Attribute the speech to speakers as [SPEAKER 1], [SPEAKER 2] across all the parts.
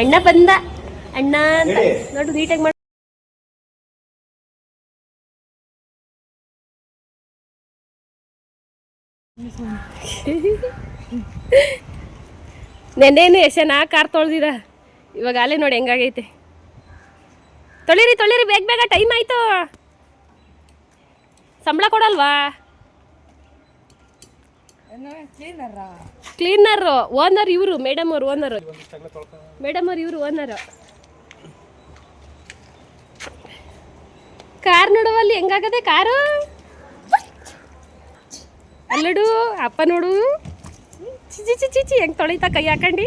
[SPEAKER 1] ಅಣ್ಣ ಬಂದ. ಅಣ್ಣ ಅಂತ. ನೋಡು ನೀಟಾಗಿ ಮಾಡ ನೆನ್ನೇನು ಯಶನ ಕಾರ್ ತೊಳ್ದಿರ ಇವಾಗ ಅಲ್ಲೇ ನೋಡಿ ಹೆಂಗಾಗೈತೆ. ತೊಳಿರಿ ತೊಳಿರಿ ಬೇಗ ಬೇಗ ಟೈಮ್ ಆಯ್ತು. ಸಂಬಳ ಕೊಡಲ್ವಾ? ಕ್ಲೀನರ್ ಓನರ್ ಇವರು ಮೇಡಮ್ ಅವ್ರು ಓನರ್ ಮೇಡಮ್ ಅವ್ರು ಇವರು ಓನರ್ ಕಾರ್ ನೋಡುವಲ್ಲಿ ಹೆಂಗಾಗದೆ ಕಾರು ಅಲ್ಲಡು ಅಪ್ಪ ನೋಡು. ಚಿಚಿ ಚಿಚಿ ಚಿಚಿ ಹೆಂಗ್ ತೊಳಿತಾ ಕೈ ಹಾಕಂಡಿ?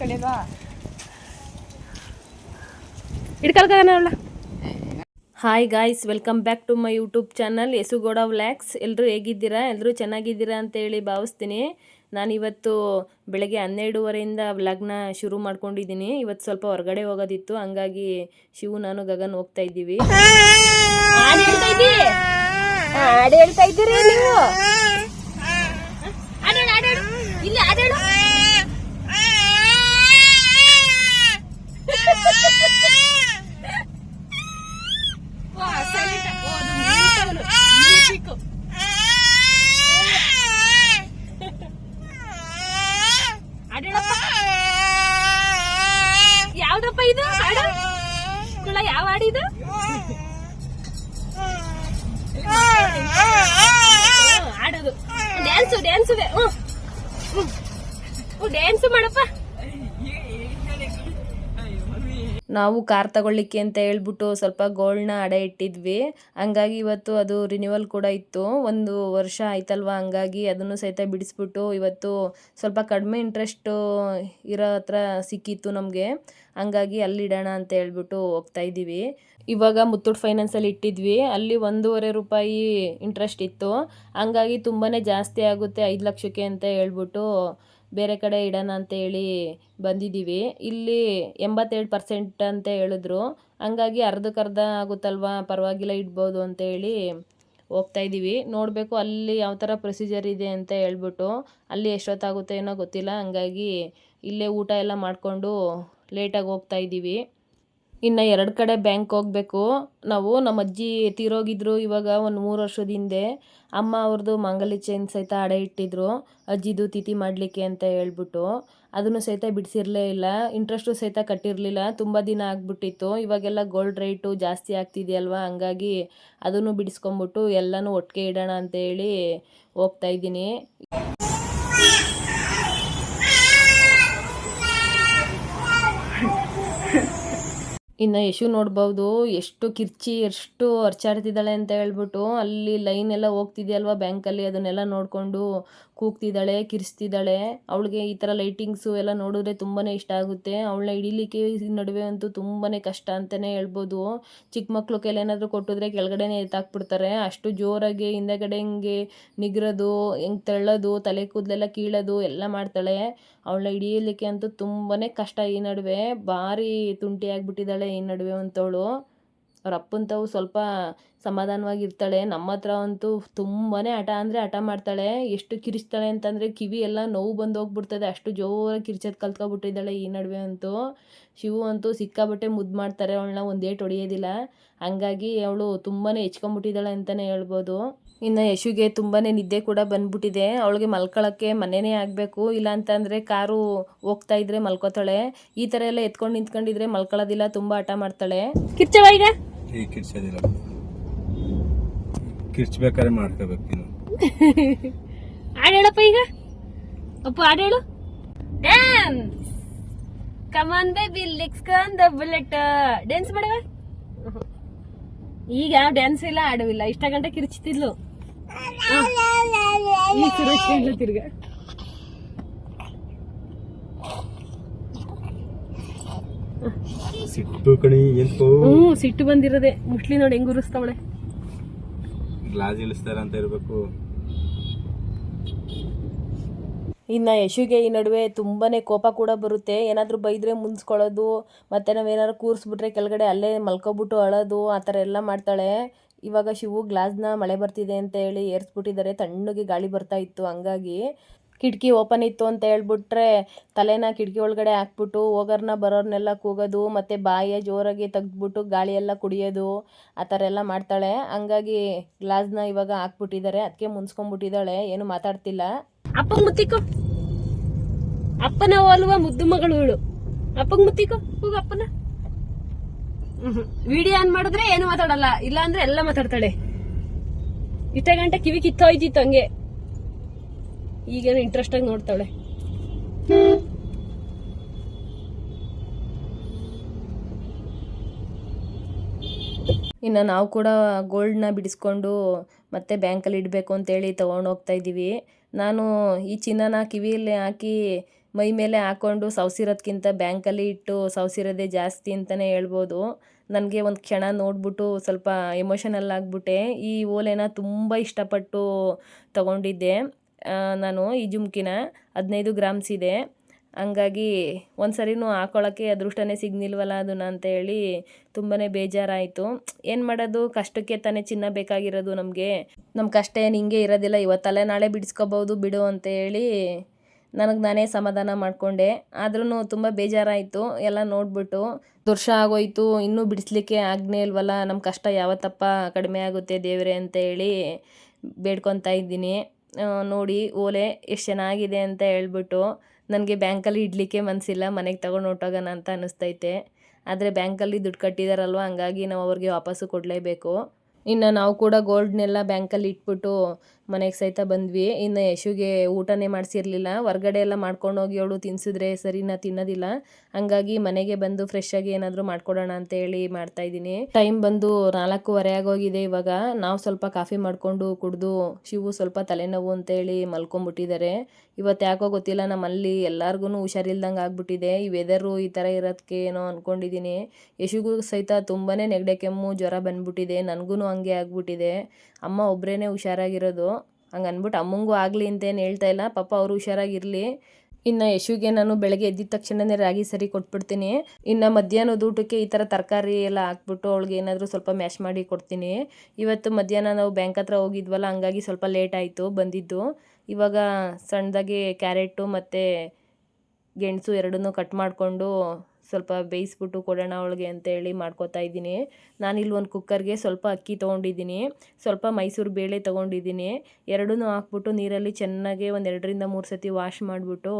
[SPEAKER 2] ತೊಳೆಯೋದಾ
[SPEAKER 1] ಹಿಡ್ಕೊಳ್ಕಲ್ಲ hi guys welcome back to my YouTube channel Yasugowda vlogs ಎಲ್ಲರೂ ಹೇಗಿದ್ದೀರಾ? ಎಲ್ಲರೂ ಚೆನ್ನಾಗಿದ್ದೀರಾ ಅಂತೇಳಿ ಭಾವಿಸ್ತೀನಿ. ನಾನಿವತ್ತು ಬೆಳಗ್ಗೆ ಹನ್ನೆರಡುವರೆಯಿಂದ ವ್ಲಾಗ್ನ ಶುರು ಮಾಡ್ಕೊಂಡಿದ್ದೀನಿ. ಇವತ್ತು ಸ್ವಲ್ಪ ಹೊರಗಡೆ ಹೋಗೋದಿತ್ತು, ಹಂಗಾಗಿ ಶಿವು, ನಾನು, ಗಗನ್ ಹೋಗ್ತಾ ಇದ್ದೀವಿ. ಹೇಳ್ತಾ ಇದ್ದೀರಿ ನೀವು? ಇದು ಹಾಡು ಕುಳ ಯಾವ ಹಾಡಿದು ಹಾಡೋದು ಡ್ಯಾನ್ಸು ಡ್ಯಾನ್ಸು ಹ್ಞೂ ಡ್ಯಾನ್ಸು ಮಾಡಪ್ಪ. ನಾವು ಕಾರ್ ತಗೊಳ್ಳಿಕ್ಕೆ ಅಂತ ಹೇಳ್ಬಿಟ್ಟು ಸ್ವಲ್ಪ ಗೋಲ್ಡ್ನ ಅಡೆ ಇಟ್ಟಿದ್ವಿ. ಹಂಗಾಗಿ ಇವತ್ತು ಅದು ರಿನ್ಯೂವಲ್ ಕೂಡ ಇತ್ತು. ಒಂದು ವರ್ಷ ಆಯ್ತಲ್ವಾ? ಹಂಗಾಗಿ ಅದನ್ನು ಸಹಿತ ಬಿಡಿಸ್ಬಿಟ್ಟು ಇವತ್ತು ಸ್ವಲ್ಪ ಕಡಿಮೆ ಇಂಟ್ರೆಸ್ಟು ಇರೋ ಹತ್ರ ಸಿಕ್ಕಿತ್ತು ನಮಗೆ. ಹಂಗಾಗಿ ಅಲ್ಲಿಡೋಣ ಅಂತ ಹೇಳ್ಬಿಟ್ಟು ಹೋಗ್ತಾ ಇದ್ದೀವಿ. ಇವಾಗ ಮುತ್ತೂಟ್ ಫೈನಾನ್ಸಲ್ಲಿ ಇಟ್ಟಿದ್ವಿ. ಅಲ್ಲಿ ಒಂದೂವರೆ ರೂಪಾಯಿ ಇಂಟ್ರೆಸ್ಟ್ ಇತ್ತು. ಹಂಗಾಗಿ ತುಂಬಾ ಜಾಸ್ತಿ ಆಗುತ್ತೆ ಐದು ಲಕ್ಷಕ್ಕೆ ಅಂತ ಹೇಳ್ಬಿಟ್ಟು ಬೇರೆ ಕಡೆ ಇಡೋಣ ಅಂತೇಳಿ ಬಂದಿದ್ದೀವಿ. ಇಲ್ಲಿ ಎಂಬತ್ತೇಳು ಪರ್ಸೆಂಟ್ ಅಂತ ಹೇಳಿದ್ರು. ಹಂಗಾಗಿ ಅರ್ಧಕ್ಕರ್ಧ ಆಗುತ್ತಲ್ವಾ? ಪರವಾಗಿಲ್ಲ, ಇಡ್ಬೋದು ಅಂತೇಳಿ ಹೋಗ್ತಾ ಇದ್ದೀವಿ. ನೋಡಬೇಕು ಅಲ್ಲಿ ಯಾವ ಥರ ಪ್ರೊಸೀಜರ್ ಇದೆ ಅಂತ ಹೇಳ್ಬಿಟ್ಟು ಅಲ್ಲಿ ಎಷ್ಟೊತ್ತಾಗುತ್ತೆ ಏನೋ ಗೊತ್ತಿಲ್ಲ. ಹಂಗಾಗಿ ಇಲ್ಲೇ ಊಟ ಎಲ್ಲ ಮಾಡಿಕೊಂಡು ಲೇಟಾಗಿ ಹೋಗ್ತಾ ಇದ್ದೀವಿ. ಇನ್ನು ಎರಡು ಕಡೆ ಬ್ಯಾಂಕ್ ಹೋಗಬೇಕು. ನಾವು ನಮ್ಮ ಅಜ್ಜಿ ತೀರೋಗಿದ್ರು ಇವಾಗ ಒಂದು ಮೂರು ವರ್ಷದ ಹಿಂದೆ. ಅಮ್ಮ ಅವ್ರದ್ದು ಮಾಂಗಲ್ಯ ಚೈನ್ ಸಹಿತ ಅಡೆ ಇಟ್ಟಿದ್ರು. ಅಜ್ಜಿದು ತಿಥಿ ಮಾಡಲಿಕ್ಕೆ ಅಂತ ಹೇಳ್ಬಿಟ್ಟು. ಅದನ್ನು ಸಹಿತ ಬಿಡಿಸಿರಲೇ ಇಲ್ಲ. ಇಂಟ್ರೆಸ್ಟು ಸಹಿತ ಕಟ್ಟಿರಲಿಲ್ಲ. ತುಂಬ ದಿನ ಆಗಿಬಿಟ್ಟಿತ್ತು. ಇವಾಗೆಲ್ಲ ಗೋಲ್ಡ್ ರೇಟು ಜಾಸ್ತಿ ಆಗ್ತಿದೆಯಲ್ವಾ? ಹಂಗಾಗಿ ಅದನ್ನು ಬಿಡಿಸ್ಕೊಂಬಿಟ್ಟು ಎಲ್ಲನೂ ಒಟ್ಟಿಗೆ ಇಡೋಣ ಅಂತೇಳಿ ಹೋಗ್ತಾ ಇನ್ನು ಯಶು ನೋಡ್ಬೋದು, ಎಷ್ಟು ಕಿರ್ಚಿ, ಎಷ್ಟು ಅರ್ಚಾಡ್ತಿದ್ದಾಳೆ ಅಂತ ಹೇಳ್ಬಿಟ್ಟು ಅಲ್ಲಿ ಲೈನ್ ಎಲ್ಲ ಹೋಗ್ತಿದೆಯಲ್ವ ಬ್ಯಾಂಕಲ್ಲಿ, ಅದನ್ನೆಲ್ಲ ನೋಡಿಕೊಂಡು ಕೂಗ್ತಿದ್ದಾಳೆ ಕಿರಿಸ್ತಿದ್ದಾಳೆ ಅವಳಿಗೆ ಈ ಥರ ಲೈಟಿಂಗ್ಸು ಎಲ್ಲ ನೋಡಿದ್ರೆ ತುಂಬಾ ಇಷ್ಟ ಆಗುತ್ತೆ. ಅವಳನ್ನ ಹಿಡಿಲಿಕ್ಕೆ ನಡುವೆ ಅಂತೂ ತುಂಬಾ ಕಷ್ಟ ಅಂತಲೇ ಹೇಳ್ಬೋದು. ಚಿಕ್ಕ ಮಕ್ಕಳು ಏನಾದರೂ ಕೊಟ್ಟಿದ್ರೆ ಕೆಳಗಡೆನೇ ಎತ್ತಾಕ್ಬಿಡ್ತಾರೆ. ಅಷ್ಟು ಜೋರಾಗಿ ಹಿಂದೆಗಡೆ ಹಿಂಗೆ ನಿಗ್ರೋದು, ಹೆಂಗೆ ತಳ್ಳೋದು, ತಲೆ ಕೂದಲೆಲ್ಲ ಕೀಳೋದು ಎಲ್ಲ ಮಾಡ್ತಾಳೆ. ಅವಳನ್ನ ಹಿಡಿಯಲಿಕ್ಕೆ ಅಂತೂ ತುಂಬಾ ಕಷ್ಟ ಈ ನಡುವೆ. ಭಾರಿ ತುಂಟಿ ಆಗಿಬಿಟ್ಟಿದ್ದಾಳೆ ಈ ನಡುವೆ ಅಂತವಳು. ಅವ್ರ ಸ್ವಲ್ಪ ಸಮಾಧಾನವಾಗಿರ್ತಾಳೆ. ನಮ್ಮ ಹತ್ರ ಅಂತೂ ತುಂಬಾ ಹಠ ಅಂದರೆ ಹಠ ಮಾಡ್ತಾಳೆ. ಎಷ್ಟು ಕಿರಿಸ್ತಾಳೆ ಅಂತಂದರೆ ಕಿವಿ ಎಲ್ಲ ನೋವು ಬಂದು ಹೋಗ್ಬಿಡ್ತದೆ ಅಷ್ಟು ಜೋರಾಗಿ ಕಿರ್ಚೋದು ಕಲ್ತ್ಕೊಬಿಟ್ಟಿದ್ದಾಳೆ ಈ ನಡುವೆ ಅಂತೂ. ಶಿವು ಅಂತೂ ಸಿಕ್ಕಾಬಟ್ಟೆ ಮುದ್ದು ಮಾಡ್ತಾರೆ. ಅವಳನ್ನ ಒಂದು ಏಟು ಹೊಡೆಯೋದಿಲ್ಲ ಹಂಗಾಗಿ ಅವಳು ತುಂಬಾ ಹೆಚ್ಕೊಂಬಿಟ್ಟಿದ್ದಾಳೆ ಅಂತಲೇ ಹೇಳ್ಬೋದು. ಇನ್ನು ಯಶುಗೆ ತುಂಬಾ ನಿದ್ದೆ ಕೂಡ ಬಂದ್ಬಿಟ್ಟಿದೆ. ಅವಳಿಗೆ ಮಲ್ಕೊಳ್ಳೋಕ್ಕೆ ಮನೆಯೇ ಆಗಬೇಕು. ಇಲ್ಲ ಅಂತಂದರೆ ಕಾರು ಹೋಗ್ತಾ ಇದ್ರೆ ಮಲ್ಕೋತಾಳೆ. ಈ ಥರ ಎಲ್ಲ ಎತ್ಕೊಂಡು ನಿಂತ್ಕೊಂಡಿದ್ರೆ ಮಲ್ಕೊಳ್ಳೋದಿಲ್ಲ ತುಂಬ ಹಠ ಮಾಡ್ತಾಳೆ. ಕಿರ್ಚವ ಈಗ
[SPEAKER 3] ಈಗ ಕಿರ್ಚೋದಿಲ್ಲ ಕಿರ್ಚ್ಬೇಕಾದ್ರೆ ಮಾಡ್ಕೋಬೇಕು ನೀನು
[SPEAKER 1] ಆಡೇಳಪ್ಪ ಈಗ. ಅಪ್ಪ ಹಾಡು ಹೇಳು. Dance come on baby licks the bullet dance ಮಾಡವ ಈಗ ಡ್ಯಾನ್ಸ್ ಇಲ್ಲ ಆಡುವಿಲ್ಲ ಇಷ್ಟ ಗಂಟೆ ಕಿರ್ಚ್ತಿದ್ಲು. ತಿರ್ಗ.
[SPEAKER 3] ಸಿಟ್ಟು ಕಣಿ ಎಂತೋ
[SPEAKER 1] ಹ್ಞೂ ಸಿಟ್ಟು ಬಂದಿರೋದೆ. ಮುಟ್ಲಿ ನೋಡಿ ಹೆಂಗ್ ಉರಿಸ್ತಾವಳೆ.
[SPEAKER 3] ಗ್ಲಾಸ್ ಇಳಿಸ್ತಾರ ಅಂತ ಇರಬೇಕು.
[SPEAKER 1] ಇನ್ನು ಯಶುಗೆ ಈ ನಡುವೆ ತುಂಬಾ ಕೋಪ ಕೂಡ ಬರುತ್ತೆ. ಏನಾದರೂ ಬೈದರೆ ಮುನ್ಸ್ಕೊಳ್ಳೋದು ಮತ್ತು ನಾವೇನಾದ್ರು ಕೂರಿಸ್ಬಿಟ್ರೆ ಕೆಳಗಡೆ ಅಲ್ಲೇ ಮಲ್ಕೊಬಿಟ್ಟು ಅಳೋದು ಆ ಥರ ಎಲ್ಲ ಮಾಡ್ತಾಳೆ. ಇವಾಗ ಶಿವು ಗ್ಲಾಸ್ನ ಮಳೆ ಬರ್ತಿದೆ ಅಂತ ಹೇಳಿ ಏರ್ಸ್ಬಿಟ್ಟಿದ್ದಾರೆ. ತಣ್ಣಗೆ ಗಾಳಿ ಬರ್ತಾ ಇತ್ತು ಹಂಗಾಗಿ. ಕಿಟಕಿ ಓಪನ್ ಇತ್ತು ಅಂತ ಹೇಳ್ಬಿಟ್ರೆ ತಲೆನ ಕಿಟಕಿ ಒಳಗಡೆ ಹಾಕ್ಬಿಟ್ಟು ಹೋಗೋರ್ನ ಬರೋರ್ನೆಲ್ಲ ಕೂಗೋದು, ಮತ್ತು ಬಾಯ ಜೋರಾಗಿ ತೆಗ್ದ್ಬಿಟ್ಟು ಗಾಳಿಯೆಲ್ಲ ಕುಡಿಯೋದು, ಆ ಥರ ಎಲ್ಲ ಮಾಡ್ತಾಳೆ. ಹಂಗಾಗಿ ಗ್ಲಾಸ್ನ ಇವಾಗ ಹಾಕ್ಬಿಟ್ಟಿದ್ದಾರೆ. ಅದಕ್ಕೆ ಮುನ್ಸ್ಕೊಂಡ್ಬಿಟ್ಟಿದ್ದಾಳೆ ಏನು ಮಾತಾಡ್ತಿಲ್ಲ.
[SPEAKER 4] ಅಪ್ಪ ಮುತ್ತಿಕೋ ಅಪ್ಪನ ಹೋಲುವ ಮುದ್ದು ಮಗಳು ಇವಳು. ಅಪ್ಪಗ್ ಮುತ್ತಿಕೋ ಹೋಗ ಅಪ್ಪನ. ವಿಡಿಯೋ ಆನ್ ಮಾಡಿದ್ರೆ ಏನು ಮಾತಾಡಲ್ಲ. ಇಲ್ಲ ಅಂದ್ರೆ ಎಲ್ಲ ಮಾತಾಡ್ತಾಳೆ. ಇಷ್ಟ ಗಂಟೆ ಕಿವಿ ಕಿತ್ತೋಯ್ತಿತ್ತು ಹಂಗೆ. ಈಗೇನು ಇಂಟ್ರೆಸ್ಟಾಗಿ ನೋಡ್ತಾಳೆ
[SPEAKER 1] ಇನ್ನು ನಾವು ಕೂಡ ಗೋಲ್ಡ್ನ ಬಿಡಿಸ್ಕೊಂಡು ಮತ್ತೆ ಬ್ಯಾಂಕಲ್ಲಿ ಇಡಬೇಕು ಅಂತೇಳಿ ತೊಗೊಂಡು ಹೋಗ್ತಾ ಇದ್ದೀವಿ. ನಾನು ಈ ಚಿನ್ನನ ಕಿವಿಯಲ್ಲಿ ಹಾಕಿ ಮೈ ಮೇಲೆ ಹಾಕ್ಕೊಂಡು ಸವಸಿರೋದ್ಕಿಂತ ಬ್ಯಾಂಕಲ್ಲಿ ಇಟ್ಟು ಸವಸಿರೋದೇ ಜಾಸ್ತಿ ಅಂತಲೇ ಹೇಳ್ಬೋದು. ನನಗೆ ಒಂದು ಕ್ಷಣ ನೋಡ್ಬಿಟ್ಟು ಸ್ವಲ್ಪ ಎಮೋಷನಲ್ ಆಗಿಬಿಟ್ಟೆ. ಈ ಓಲೆನ ತುಂಬ ಇಷ್ಟಪಟ್ಟು ತಗೊಂಡಿದ್ದೆ. ನಾನು ಈ ಜುಮ್ಕಿನ ಹದಿನೈದು ಗ್ರಾಮ್ಸ್ ಇದೆ. ಹಂಗಾಗಿ ಒಂದು ಸರಿನೂ ಹಾಕೊಳ್ಳೋಕ್ಕೆ ಅದೃಷ್ಟನೇ ಸಿಗ್ನಿಲ್ವಲ್ಲ ಅದನ್ನ ಅಂತ ಹೇಳಿ ತುಂಬಾ ಬೇಜಾರಾಯಿತು. ಏನು ಮಾಡೋದು? ಕಷ್ಟಕ್ಕೆ ತಾನೇ ಚಿನ್ನ ಬೇಕಾಗಿರೋದು ನಮಗೆ. ನಮ್ಮ ಕಷ್ಟ ಏನು ಹಿಂಗೆ ಇರೋದಿಲ್ಲ. ಇವತ್ತಲ್ಲೇ ನಾಳೆ ಬಿಡಿಸ್ಕೋಬೋದು ಬಿಡು ಅಂತೇಳಿ ನನಗೆ ನಾನೇ ಸಮಾಧಾನ ಮಾಡಿಕೊಂಡೆ. ಆದ್ರೂ ತುಂಬ ಬೇಜಾರಾಯಿತು. ಎಲ್ಲ ನೋಡ್ಬಿಟ್ಟು ವರ್ಷ ಆಗೋಯ್ತು. ಇನ್ನೂ ಬಿಡಿಸ್ಲಿಕ್ಕೆ ಆಗ್ನೇ ಇಲ್ವಲ್ಲ. ನಮ್ಮ ಕಷ್ಟ ಯಾವತ್ತಪ್ಪ ಕಡಿಮೆ ಆಗುತ್ತೆ ದೇವರೇ ಅಂತ ಹೇಳಿ ಬೇಡ್ಕೊತಾ ಇದ್ದೀನಿ. ನೋಡಿ ಓಲೆ ಎಷ್ಟು ಚೆನ್ನಾಗಿದೆ ಅಂತ ಹೇಳ್ಬಿಟ್ಟು ನನಗೆ ಬ್ಯಾಂಕಲ್ಲಿ ಇಡಲಿಕ್ಕೆ ಮನಸ್ಸಿಲ್ಲ ಮನೆಗೆ ತಗೊಂಡು ಹೊಟ್ಟೋಗೋಣ ಅಂತ ಅನ್ನಿಸ್ತೈತೆ. ಆದರೆ ಬ್ಯಾಂಕಲ್ಲಿ ದುಡ್ಡು ಕಟ್ಟಿದಾರಲ್ವ, ಹಂಗಾಗಿ ನಾವು ಅವ್ರಿಗೆ ವಾಪಸ್ಸು ಕೊಡಲೇಬೇಕು. ಇನ್ನು ನಾವು ಕೂಡ ಗೋಲ್ಡ್ನೆಲ್ಲ ಬ್ಯಾಂಕಲ್ಲಿ ಇಟ್ಬಿಟ್ಟು ಮನೆಗೆ ಸಹಿತ ಬಂದ್ವಿ. ಇನ್ನು ಯಶುಗೆ ಊಟನೇ ಮಾಡಿಸಿರ್ಲಿಲ್ಲ. ಹೊರ್ಗಡೆ ಎಲ್ಲ ಮಾಡ್ಕೊಂಡು ಹೋಗಿ ಅವಳು ತಿನ್ಸಿದ್ರೆ ಸರಿನಾ ತಿನ್ನೋದಿಲ್ಲ. ಹಂಗಾಗಿ ಮನೆಗೆ ಬಂದು ಫ್ರೆಶ್ ಆಗಿ ಏನಾದರೂ ಮಾಡ್ಕೊಡೋಣ ಅಂತ ಹೇಳಿ ಮಾಡ್ತಾ ಇದ್ದೀನಿ. ಟೈಮ್ ಬಂದು ನಾಲ್ಕೂವರೆ ಆಗೋಗಿದೆ ಇವಾಗ. ನಾವು ಸ್ವಲ್ಪ ಕಾಫಿ ಮಾಡಿಕೊಂಡು ಕುಡಿದು ಶಿವು ಸ್ವಲ್ಪ ತಲೆನೋವು ಅಂತೇಳಿ ಮಲ್ಕೊಂಬಿಟ್ಟಿದ್ದಾರೆ ಇವತ್ತು ಯಾಕೋ ಗೊತ್ತಿಲ್ಲ, ನಮ್ಮಲ್ಲಿ ಎಲ್ಲಾರ್ಗು ಹುಷಾರಿಲ್ದಂಗೆ ಆಗ್ಬಿಟ್ಟಿದೆ. ಈ ವೆದರು ಈ ಥರ ಇರೋದಕ್ಕೆ ಏನೋ ಅಂದ್ಕೊಂಡಿದ್ದೀನಿ ಯಶುಗೂ ಸಹಿತ ತುಂಬಾ ನೆಗಡೆ ಕೆಮ್ಮು, ಜ್ವರ ಬಂದ್ಬಿಟ್ಟಿದೆ. ನನಗೂ ಹಂಗೆ ಆಗ್ಬಿಟ್ಟಿದೆ. ಅಮ್ಮ ಒಬ್ಬರೇ ಹುಷಾರಾಗಿರೋದು. ಹಂಗೆ ಅಂದ್ಬಿಟ್ಟು ಅಮ್ಮಂಗೂ ಆಗಲಿ ಅಂತೇನು ಹೇಳ್ತಾ ಇಲ್ಲ. ಪಾಪ ಅವರು ಹುಷಾರಾಗಿರಲಿ. ಇನ್ನು ಯಶುಗೆ ನಾನು ಬೆಳಗ್ಗೆ ಎದ್ದಿದ ತಕ್ಷಣನೇ ರಾಗಿ ಸರಿ ಕೊಟ್ಬಿಡ್ತೀನಿ. ಇನ್ನು ಮಧ್ಯಾಹ್ನದ ಊಟಕ್ಕೆ ಈ ಥರ ತರಕಾರಿ ಎಲ್ಲ ಹಾಕ್ಬಿಟ್ಟು ಅವಳಿಗೆ ಏನಾದರೂ ಸ್ವಲ್ಪ ಮ್ಯಾಶ್ ಮಾಡಿ ಕೊಡ್ತೀನಿ. ಇವತ್ತು ಮಧ್ಯಾಹ್ನ ನಾವು ಬ್ಯಾಂಕ್ ಹತ್ರ ಹೋಗಿದ್ವಲ್ಲ, ಹಂಗಾಗಿ ಸ್ವಲ್ಪ ಲೇಟ್ ಆಯಿತು ಬಂದಿದ್ದು. ಇವಾಗ ಸಣ್ಣದಾಗಿ ಕ್ಯಾರೆಟು ಮತ್ತು ಗೆಣಸು ಎರಡನ್ನೂ ಕಟ್ ಮಾಡಿಕೊಂಡು ಸ್ವಲ್ಪ ಬೇಯಿಸ್ಬಿಟ್ಟು ಕೊಡೋಣ ಅವಳಿಗೆ ಅಂತೇಳಿ ಮಾಡ್ಕೊತಾ ಇದ್ದೀನಿ. ನಾನಿಲ್ಲಿ ಒಂದು ಕುಕ್ಕರ್ಗೆ ಸ್ವಲ್ಪ ಅಕ್ಕಿ ತೊಗೊಂಡಿದ್ದೀನಿ, ಸ್ವಲ್ಪ ಮೈಸೂರು ಬೇಳೆ ತೊಗೊಂಡಿದ್ದೀನಿ. ಎರಡೂ ಹಾಕ್ಬಿಟ್ಟು ನೀರಲ್ಲಿ ಚೆನ್ನಾಗಿ ಒಂದು ಎರಡರಿಂದ ಮೂರು ಸತಿ ವಾಶ್ ಮಾಡಿಬಿಟ್ಟು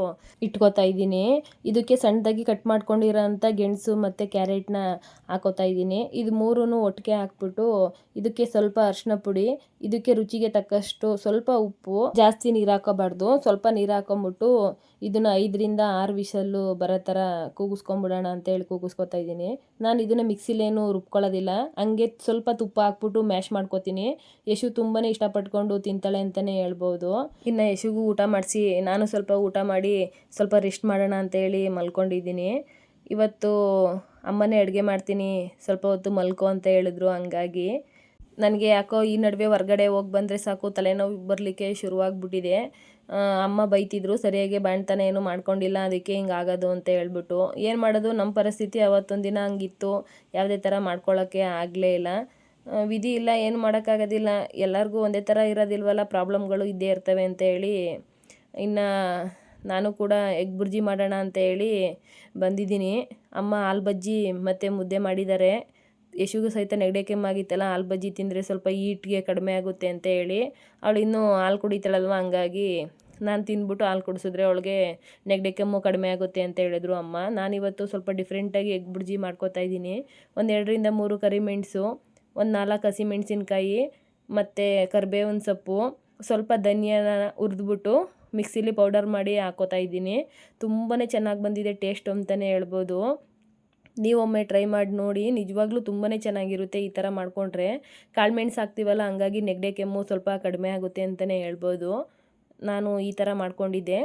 [SPEAKER 1] ಇಟ್ಕೋತಾ ಇದ್ದೀನಿ. ಇದಕ್ಕೆ ಸಣ್ಣದಾಗಿ ಕಟ್ ಮಾಡ್ಕೊಂಡಿರೋಂಥ ಗೆಣಸು ಮತ್ತು ಕ್ಯಾರೆಟ್ನ ಹಾಕೋತಾ ಇದ್ದೀನಿ. ಇದು ಮೂರೂ ಒಟ್ಟಿಗೆ ಹಾಕ್ಬಿಟ್ಟು ಇದಕ್ಕೆ ಸ್ವಲ್ಪ ಅರಿಶಿನ ಪುಡಿ, ಇದಕ್ಕೆ ರುಚಿಗೆ ತಕ್ಕಷ್ಟು ಸ್ವಲ್ಪ ಉಪ್ಪು, ಜಾಸ್ತಿ ನೀರು ಹಾಕೋಬಾರ್ದು. ಸ್ವಲ್ಪ ನೀರು ಹಾಕೊಂಬಿಟ್ಟು ಇದನ್ನು ಐದರಿಂದ ಆರು ವಿಷಲ್ಲು ಬರೋ ಥರ ಕೂಗಿಸ್ಕೊಂಬಿಡೋಣ. ಅಂತೇಳಿ ಕೂಗಿಸ್ಕೊತಾ ಇದ್ದೀನಿ. ನಾನು ಇದನ್ನು ಮಿಕ್ಸಿಲೇನು ರುಬ್ಕೊಳ್ಳೋದಿಲ್ಲ. ಹಂಗೆ ಸ್ವಲ್ಪ ತುಪ್ಪ ಹಾಕ್ಬಿಟ್ಟು ಮ್ಯಾಶ್ ಮಾಡ್ಕೋತೀನಿ. ಯಶು ತುಂಬಾ ಇಷ್ಟಪಟ್ಕೊಂಡು ತಿಂತಾಳೆ ಅಂತಲೇ ಹೇಳ್ಬೋದು. ಇನ್ನು ಯಶುಗೂ ಊಟ ಮಾಡಿಸಿ, ನಾನು ಸ್ವಲ್ಪ ಊಟ ಮಾಡಿ ಸ್ವಲ್ಪ ರೆಸ್ಟ್ ಮಾಡೋಣ ಅಂತೇಳಿ ಮಲ್ಕೊಂಡಿದ್ದೀನಿ. ಇವತ್ತು ಅಮ್ಮನೇ ಅಡುಗೆ ಮಾಡ್ತೀನಿ, ಸ್ವಲ್ಪ ಹೊತ್ತು ಮಲ್ಕೊ ಅಂತ ಹೇಳಿದ್ರು ಹಂಗಾಗಿ. ನನಗೆ ಯಾಕೋ ಈ ನಡುವೆ ಹೊರ್ಗಡೆ ಹೋಗಿ ಬಂದರೆ ಸಾಕು, ತಲೆನೋವು ಬರಲಿಕ್ಕೆ ಶುರುವಾಗ್ಬಿಟ್ಟಿದೆ. ಅಮ್ಮ ಬೈತಿದ್ರು, ಸರಿಯಾಗಿ ಬಾಣ್ತನ ಏನು ಮಾಡ್ಕೊಂಡಿಲ್ಲ, ಅದಕ್ಕೆ ಹಿಂಗೆ ಆಗೋದು ಅಂತ ಹೇಳ್ಬಿಟ್ಟು. ಏನು ಮಾಡೋದು? ನಮ್ಮ ಪರಿಸ್ಥಿತಿ ಅವತ್ತೊಂದು ದಿನ ಹಂಗಿತ್ತು. ಯಾವುದೇ ಥರ ಮಾಡ್ಕೊಳ್ಳೋಕ್ಕೆ ಆಗಲೇ ಇಲ್ಲ. ವಿಧಿ ಇಲ್ಲ, ಏನು ಮಾಡೋಕ್ಕಾಗೋದಿಲ್ಲ. ಎಲ್ಲರಿಗೂ ಒಂದೇ ಥರ ಇರೋದಿಲ್ವಲ್ಲ, ಪ್ರಾಬ್ಲಮ್ಗಳು ಇದ್ದೇ ಇರ್ತವೆ ಅಂತ ಹೇಳಿ, ಇನ್ನು ನಾನು ಕೂಡ ಎಗ್ ಬುರ್ಜಿ ಮಾಡೋಣ ಅಂತ ಹೇಳಿ ಬಂದಿದ್ದೀನಿ. ಅಮ್ಮ ಹಾಲು ಬಜ್ಜಿ ಮತ್ತು ಮುದ್ದೆ ಮಾಡಿದ್ದಾರೆ. ಯಶುಗೂ ಸಹಿತ ನೆಗಡಿ ಕೆಮ್ಮಾಗಿತ್ತಲ್ಲ, ಹಾಲು ಬಜ್ಜಿ ತಿಂದರೆ ಸ್ವಲ್ಪ ಈಟ್ಗೆ ಕಡಿಮೆ ಆಗುತ್ತೆ ಅಂತ ಹೇಳಿ ಅವಳು ಇನ್ನೂ ಹಾಲು ಕುಡಿತಾಳಲ್ವ, ಹಂಗಾಗಿ ನಾನು ತಿಂದ್ಬಿಟ್ಟು ಹಾಲು ಕುಡಿಸಿದ್ರೆ ಅವಳಿಗೆ ನೆಗಡಿ ಕೆಮ್ಮು ಕಡಿಮೆ ಆಗುತ್ತೆ ಅಂತ ಹೇಳಿದ್ರು ಅಮ್ಮ. ನಾನಿವತ್ತು ಸ್ವಲ್ಪ ಡಿಫ್ರೆಂಟಾಗಿ ಎಗ್ ಬುಡ್ಜಿ ಮಾಡ್ಕೋತಾ ಇದ್ದೀನಿ. ಒಂದು ಎರಡರಿಂದ ಮೂರು ಕರಿಮೆಣಸು ಒಂದು ನಾಲ್ಕು ಹಸಿ ಮೆಣಸಿನ್ಕಾಯಿ, ಮತ್ತು ಕರಿಬೇವಿನ ಸೊಪ್ಪು, ಸ್ವಲ್ಪ ಧನಿಯಾನ ಹುರಿದ್ಬಿಟ್ಟು ಮಿಕ್ಸಿಲಿ ಪೌಡರ್ ಮಾಡಿ ಹಾಕೋತಾ ಇದ್ದೀನಿ. ತುಂಬಾ ಚೆನ್ನಾಗಿ ಬಂದಿದೆ ಟೇಸ್ಟ್ ಅಂತಲೇ ಹೇಳ್ಬೋದು. ನೀವೊಮ್ಮೆ ಟ್ರೈ ಮಾಡಿ ನೋಡಿ, ನಿಜವಾಗ್ಲೂ ತುಂಬಾ ಚೆನ್ನಾಗಿರುತ್ತೆ ಈ ಥರ ಮಾಡಿಕೊಂಡ್ರೆ. ಕಾಳುಮೆಣ್ಸು ಹಾಕ್ತೀವಲ್ಲ, ಹಂಗಾಗಿ ನೆಗಡಿ ಕೆಮ್ಮು ಸ್ವಲ್ಪ ಕಡಿಮೆ ಆಗುತ್ತೆ ಅಂತಲೇ ಹೇಳ್ಬೋದು. ನಾನು ಈ ಥರ ಮಾಡ್ಕೊಂಡಿದ್ದೆ.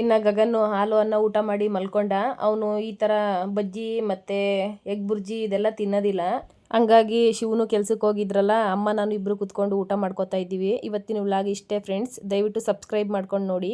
[SPEAKER 1] ಇನ್ನು ಗಗನ್ನು, ಹಾಲು, ಅನ್ನ ಊಟ ಮಾಡಿ ಮಲ್ಕೊಂಡ, ಅವನು ಈ ಥರ ಬಜ್ಜಿ ಮತ್ತು ಎಗ್ ಬುರ್ಜಿ ಇದೆಲ್ಲ ತಿನ್ನೋದಿಲ್ಲ. ಹಂಗಾಗಿ ಶಿವನು ಕೆಲ್ಸಕ್ಕೆ ಹೋಗಿದ್ರಲ್ಲ, ಅಮ್ಮ, ನಾನು ಇಬ್ಬರು ಕುತ್ಕೊಂಡು ಊಟ ಮಾಡ್ಕೊತಾ ಇದ್ದೀವಿ. ಇವತ್ತಿನ ವ್ಲಾಗ್ ಇಷ್ಟೇ ಫ್ರೆಂಡ್ಸ್ ದಯವಿಟ್ಟು ಸಬ್ಸ್ಕ್ರೈಬ್ ಮಾಡ್ಕೊಂಡು ನೋಡಿ.